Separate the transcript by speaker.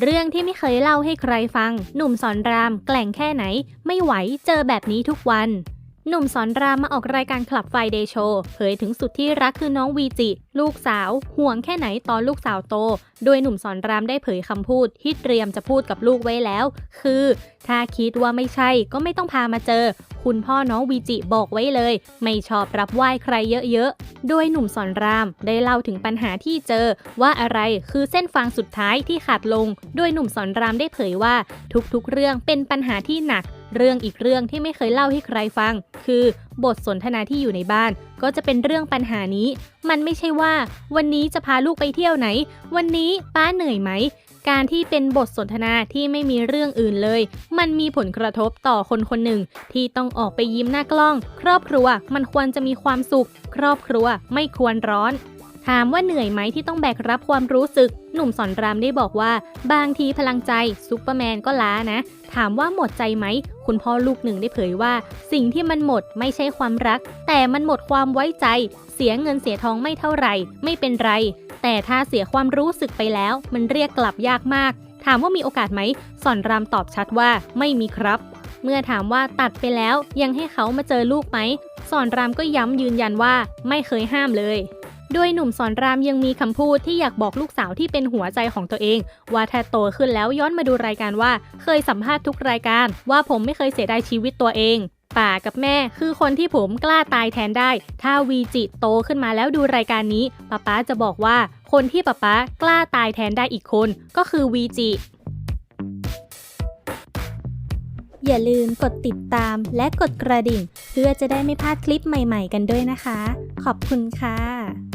Speaker 1: เรื่องที่ไม่เคยเล่าให้ใครฟัง หนุ่มสอนราม แกล่งแค่ไหน ไม่ไหวเจอแบบนี้ทุกวัน หนุ่มสอนรามมาออกรายการคลับไฟเดโชเผยถึงสุดที่รักคือน้องวีจิ ลูกสาว ห่วงแค่ไหนตอนลูกสาวโต โดยหนุ่มสอนรามได้เผยคำพูดที่เตรียมจะพูดกับลูกไว้แล้ว คือ ถ้าคิดว่าไม่ใช่ก็ไม่ต้องพามาเจอ คุณพ่อน้องวีจิบอกไว้เลย ไม่ชอบรับไหว้ใครเยอะๆ โดยหนุ่มสอนรามได้เล่าถึงปัญหาที่เจอ ว่าอะไรคือเส้นฟางสุดท้ายที่ขาดลง โดยหนุ่มสอนรามได้เผยว่า ทุกๆ เรื่องเป็นปัญหาที่หนัก เรื่องอีกเรื่องที่ไม่เคยเล่าให้ใครฟัง คือบทสนทนาที่อยู่ในบ้าน ก็จะเป็นเรื่องปัญหานี้ มันไม่ใช่ว่า วันนี้จะพาลูกไปเที่ยวไหน วันนี้ป้าเหนื่อยไหม การที่เป็นบทสนทนาที่ไม่มีเรื่องอื่นเลย มันมีผลกระทบต่อคนคนหนึ่ง ที่ต้องออกไปยิ้มหน้ากล้อง ครอบครัวมันควรจะมีความสุข ครอบครัวไม่ควรร้อน ถามว่าเหนื่อยไหมที่ต้องแบกรับความรู้สึก หนุ่มสอนรามได้บอกว่า บางทีพลังใจซูเปอร์แมนก็ล้านะ ถามว่าหมดใจไหม คุณพ่อลูกหนึ่งได้เผยว่า สิ่งที่มันหมดไม่ใช่ความรัก แต่มันหมดความไว้ใจ เสียเงินเสียทองไม่เท่าไหร่ ไม่เป็นไร แต่ถ้าเสียความรู้สึกไปแล้ว มันเรียกกลับยากมาก ถามว่ามีโอกาสไหมสอนรามตอบชัดว่าไม่มีครับเมื่อถามว่าตัดไปแล้วยังให้เขามาเจอลูกไหม สอนรามก็ย้ำยืนยันว่าไม่เคยห้ามเลย โดยหนุ่มสอนรามยังมีคำพูดที่อยากบอกลูกสาวที่เป็นหัวใจของตัวเอง ว่าถ้าโตขึ้นแล้วย้อนมาดูรายการว่า เคยสัมภาษณ์ทุกรายการ ว่าผมไม่เคยเสียดายชีวิตตัวเองป่ากับแม่คือคนที่ผมกล้าตายแทนได้ ถ้าวีจิโตขึ้นมาแล้วดูรายการนี้ป๊าป๊าจะบอกว่า คนที่ป๊าป๊ากล้าตายแทนได้อีกคน ก็คือวีจิ อย่าลืมกดติดตามและกดกระดิ่ง เพื่อจะได้ไม่พลาดคลิปใหม่ๆกันด้วยนะคะ ขอบคุณค่ะ